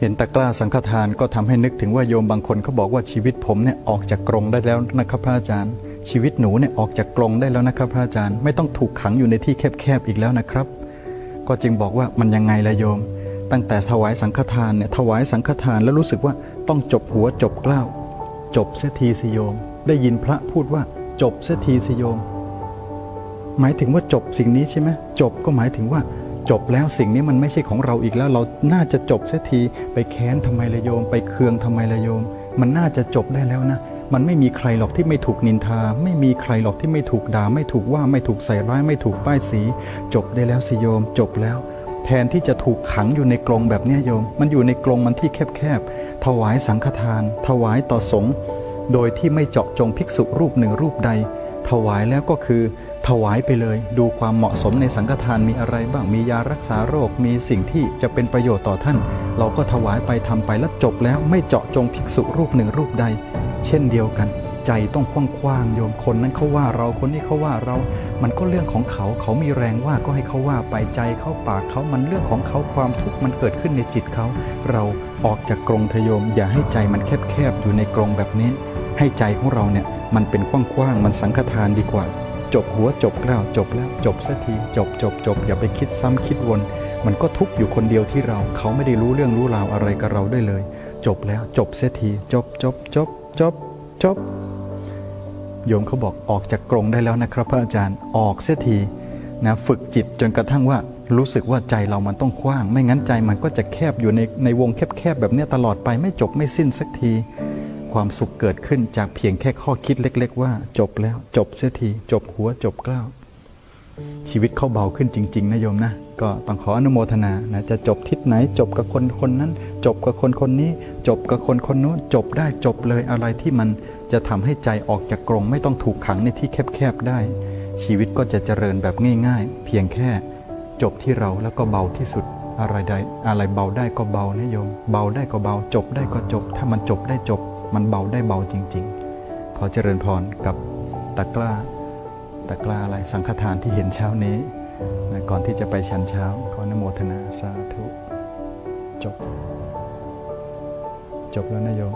เห็นตะกร้าสังฆทานก็ทำให้นึกถึงว่าโยมบางคนเขาบอกว่าชีวิตผมเนี่ยออกจากกรงได้แล้วนะครับพระอาจารย์ ชีวิตหนูเนี่ยออกจากกรงได้แล้วนะครับพระอาจารย์ ไม่ต้องถูกขังอยู่ในที่แคบๆอีกแล้วนะครับ ก็จึงบอกว่ามันยังไงละโยม ตั้งแต่ถวายสังฆทานเนี่ยถวายสังฆทานแล้วรู้สึกว่าต้องจบหัวจบกล้าวจบเสียทีสิโยม ได้ยินพระพูดว่าจบเสียทีสิโยม หมายถึงว่าจบสิ่งนี้ใช่ไหมจบก็หมายถึงว่า จบแล้วสิ่งนี้มันไม่ใช่ของเราอีกแล้ว เราน่าจะจบเสียทีไปแค้นทำไมละโยม ไปเคืองทำไมละโยม มันน่าจะจบได้แล้วนะมันไม่มีใครหรอกที่ไม่ถูกนินทา ไม่มีใครหรอกที่ไม่ถูกด่า ไม่ถูกว่าไม่ถูกใส่ร้าย ไม่ถูกป้ายสี จบได้แล้วสิโยม จบแล้ว แทนที่จะถูกขังอยู่ในกรงแบบนี้โยม มันอยู่ในกรงมันที่แคบๆถวายสังฆทาน ถวายต่อสงฆ์โดยที่ไม่เจาะจงภิกษุรูปหนึ่งรูปใด ถวายแล้วก็คือ ถวายไปเลยดูความเหมาะสมในสังฆทานมีอะไรบ้างมียารักษาโรคมีสิ่งที่จะเป็นประโยชน์ต่อท่าน เราก็ถวายไปทำไปแล้วจบแล้วไม่เจาะจงภิกษุรูปหนึ่งรูปใด เช่นเดียวกัน ใจต้องกว้างๆโยมคนนั้นเขาว่าเราคนนี้เขาว่าเรา มันก็เรื่องของเขาเขามีแรงว่าก็ให้เขาว่าไปใจเขาปากเขามันเรื่องของเขาความทุกข์มันเกิดขึ้นในจิตเขา เราออกจากกรงทโยม อย่าให้ใจมันแคบๆอยู่ในกรงแบบนี้ ให้ใจของเราเนี่ยมันเป็นกว้างๆมันสังฆทานดีกว่า จบหัวจบกล้าวจบแล้วจบสักทีจบจบจบอย่าไปคิดซ้ำคิดวน มันก็ทุกอยู่คนเดียวที่เราเขาไม่ได้รู้เรื่องรู้ราวอะไรกับเราได้เลย จบแล้วจบเสียที จบจบจบจบจบโยมเขาบอกออกจากกรงได้แล้วนะครับพระอาจารย์ออกเสียทีนะฝึกจิตจนกระทั่งว่ารู้สึกว่าใจเรามันต้องกว้าง ไม่งั้นใจมันก็จะแคบอยู่ในในวงแคบๆแบบนี้ตลอดไปไม่จบไม่สิ้นสักที ความสุขเกิดขึ้นจากเพียงแค่ข้อคิดเล็ก ๆ ว่า จบแล้วจบเสียทีจบหัวจบกล้าวชีวิตเขาเบาขึ้นจริง ๆนะโยมนะ ก็ต้องขออนุโมทนานะจะจบทิศไหน จบกับคนคนนั้น จบกับคนคนนี้ จบกับคนคนนู้นจบได้จบเลยอะไรที่มันจะทำให้ใจออกจากกรงไม่ต้องถูกขังในที่แคบๆได้ ชีวิตก็จะเจริญแบบง่าย ๆ เพียงแค่ จบที่เราแล้วก็เบาที่สุดอะไรใดอะไรเบาได้ก็เบานะโยม เบาได้ก็เบาจบได้ก็จบ ถ้ามันจบได้จบ มันเบาได้เบาจริง ๆ ขอเจริญพรกับตะกร้าตะกร้าอะไรสังฆทานที่เห็นเช้านี้นะก่อนที่จะไปชันเช้าขออนโมทนาสาธุ จบ จบแล้วนะโยม